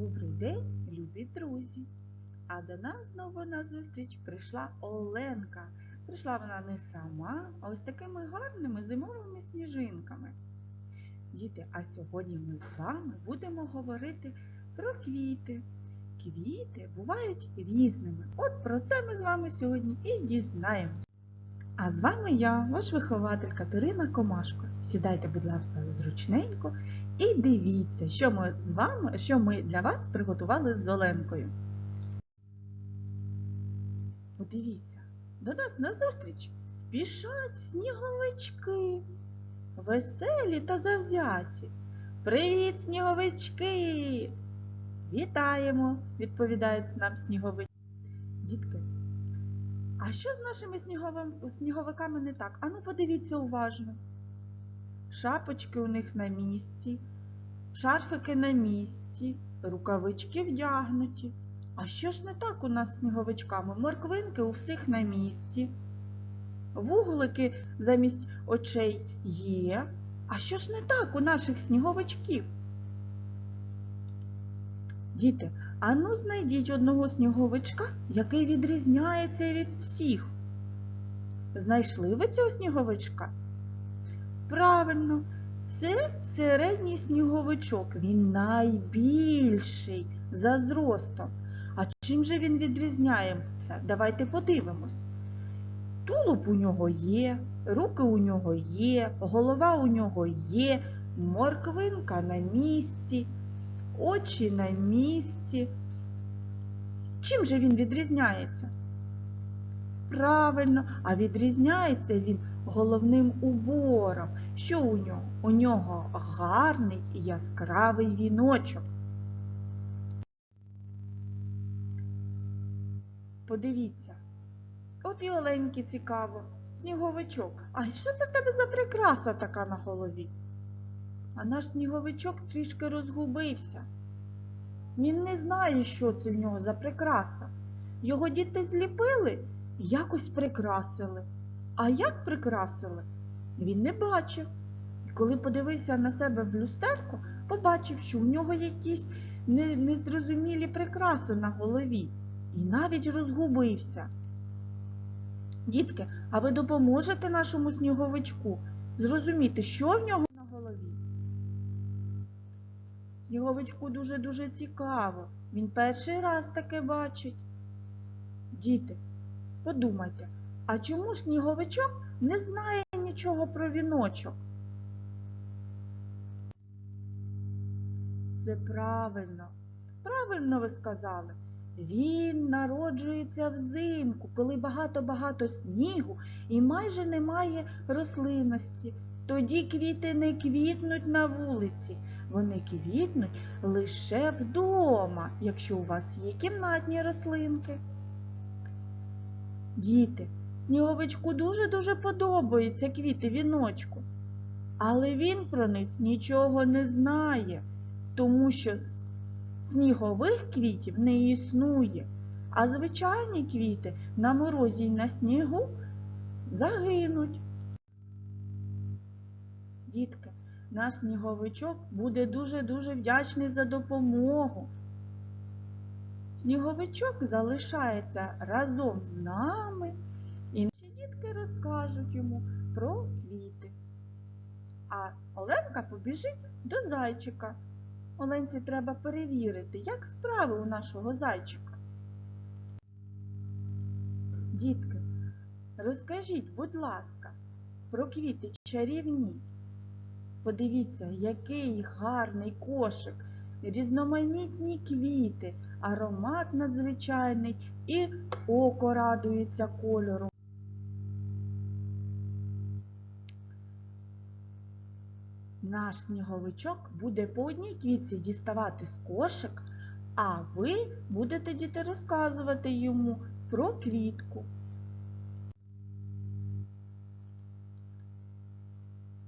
Добрий день, любі друзі! А до нас знову на зустріч прийшла Оленка. Прийшла вона не сама, а ось такими гарними зимовими сніжинками. Діти, а сьогодні ми з вами будемо говорити про квіти. Квіти бувають різними. От про це ми з вами сьогодні і дізнаємось. А з вами я, ваш вихователь Катерина Комашко. Сідайте, будь ласка, зручненько і дивіться, що ми з вами, що ми для вас приготували з Оленкою. Подивіться, до нас на зустріч спішать сніговички, веселі та завзяті. Привіт, сніговички! Вітаємо, відповідають нам сніговички. Дітки, а що з нашими сніговиками не так? Ану, подивіться уважно. Шапочки у них на місці, шарфики на місці, рукавички вдягнуті. А що ж не так у нас з сніговичками? Морквинки у всіх на місці. Вуглики замість очей є. А що ж не так у наших сніговичків? Діти, ану знайдіть одного сніговичка, який відрізняється від всіх. Знайшли ви цього сніговичка? Правильно, це середній сніговичок. Він найбільший за зростом. А чим же він відрізняється? Давайте подивимось. Тулуб у нього є, руки у нього є, голова у нього є, морквинка на місці, очі на місці. Чим же він відрізняється? Правильно, а відрізняється він головним убором. Що у нього? У нього гарний яскравий віночок. Подивіться, от і Оленьки цікаво, сніговичок. А що це в тебе за прикраса така на голові? А наш сніговичок трішки розгубився. Він не знає, що це в нього за прикраса. Його діти зліпили якось прикрасили. А як прикрасили? Він не бачив. І коли подивився на себе в люстерку, побачив, що у нього якісь незрозумілі прикраси на голові. І навіть розгубився. Дітки, а ви допоможете нашому сніговичку зрозуміти, що в нього на голові? Сніговичку дуже-дуже цікаво. Він перший раз таке бачить. Діти, подумайте, а чому ж сніговичок не знає нічого про віночок? Це правильно. Правильно ви сказали. Він народжується взимку, коли багато-багато снігу і майже немає рослинності. Тоді квіти не квітнуть на вулиці, вони квітнуть лише вдома, якщо у вас є кімнатні рослинки. Діти, сніговичку дуже-дуже подобаються квіти віночку, але він про них нічого не знає, тому що снігових квітів не існує, а звичайні квіти на морозі й на снігу загинуть. Дітки, наш сніговичок буде дуже-дуже вдячний за допомогу. Сніговичок залишається разом з нами, дітки розкажуть йому про квіти. А Оленка побіжить до зайчика. Оленці треба перевірити, як справи у нашого зайчика. Дітки, розкажіть, будь ласка, про квіти чарівні. Подивіться, який гарний кошик, різноманітні квіти, аромат надзвичайний і око радується кольору. Наш сніговичок буде по одній квітці діставати з кошик, а ви будете діти розказувати йому про квітку.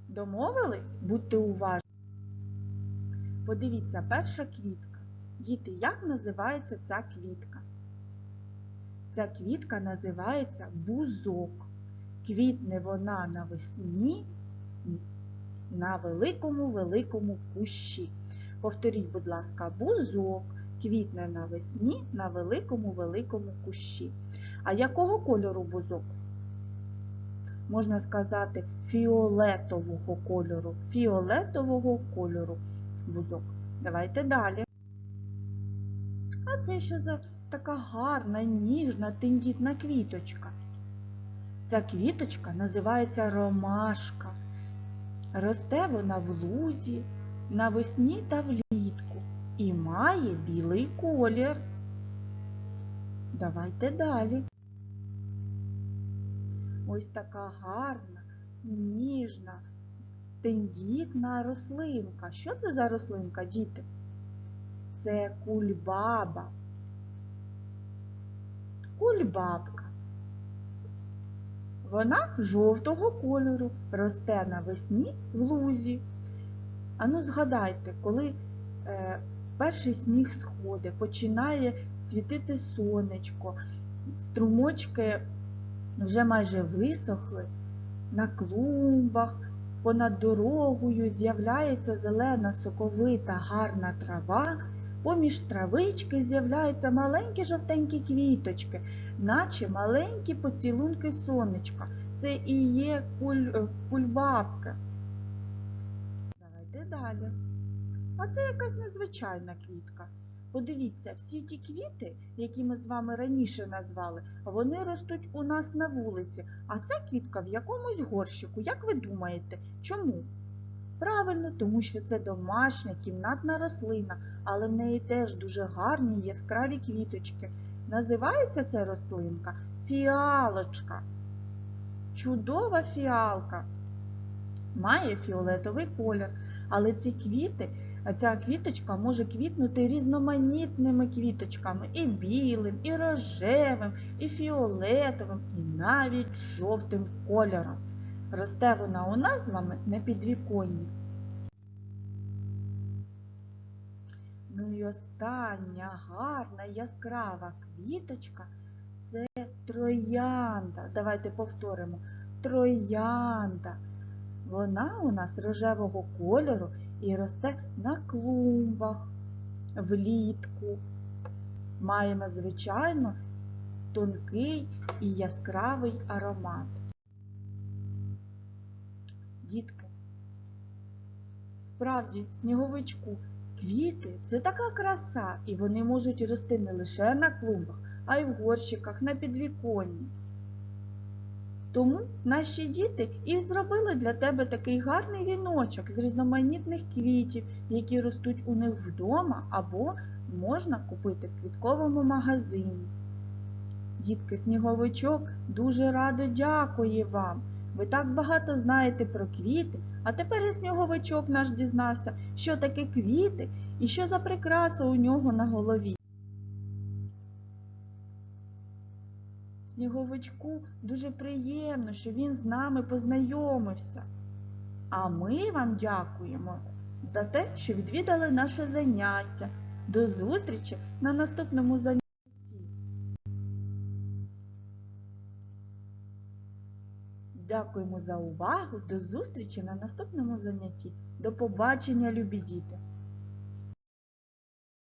Домовились? Будьте уважні. Подивіться, перша квітка. Діти, як називається ця квітка? Ця квітка називається бузок. Квітне вона навесні на великому-великому кущі. Повторіть, будь ласка, бузок. квітне навесні на великому великому кущі. А якого кольору бузок? Можна сказати фіолетового кольору. Фіолетового кольору бузок. Давайте далі. А це що за така гарна, ніжна, тендітна квіточка? Ця квіточка називається ромашка. Росте вона в лузі, навесні та влітку і має білий колір. Давайте далі. Ось така гарна, ніжна, тендітна рослинка. Що це за рослинка, діти? Це кульбаба. Кульбабка. Вона жовтого кольору, росте навесні в лузі. Ану, згадайте, коли е, перший сніг сходить, починає світити сонечко, струмочки вже майже висохли, на клумбах, понад дорогою з'являється зелена соковита гарна трава, поміж травички з'являються маленькі жовтенькі квіточки, наче маленькі поцілунки сонечка. Це і є куль, е, кульбабка. Давайте далі. А це якась незвичайна квітка. Подивіться, всі ті квіти, які ми з вами раніше назвали, вони ростуть у нас на вулиці, а ця квітка в якомусь горщику. Як ви думаєте, чому? Правильно, тому що це домашня кімнатна рослина, але в неї теж дуже гарні яскраві квіточки. Називається ця рослинка фіалочка. Чудова фіалка. Має фіолетовий колір, але ці квіти, ця квіточка може квітнути різноманітними квіточками і білим, і рожевим, і фіолетовим, і навіть жовтим кольором. Росте вона у нас з вами на підвіконні. Ну і остання гарна яскрава квіточка це троянда. Давайте повторимо. Троянда. Вона у нас рожевого кольору і росте на клумбах влітку. Має надзвичайно тонкий і яскравий аромат. Дітки, справді, сніговичку, квіти це така краса, і вони можуть рости не лише на клумбах, а й в горщиках на підвіконні. Тому наші діти і зробили для тебе такий гарний віночок з різноманітних квітів, які ростуть у них вдома або можна купити в квітковому магазині. Дітки, сніговичок дуже радо дякує вам. Ви так багато знаєте про квіти, а тепер і сніговичок наш дізнався, що таке квіти і що за прикраса у нього на голові. Сніговичку дуже приємно, що він з нами познайомився. А ми вам дякуємо за те, що відвідали наше заняття. До зустрічі на наступному занятті. Дякуємо за увагу. До зустрічі на наступному занятті. До побачення, любі діти!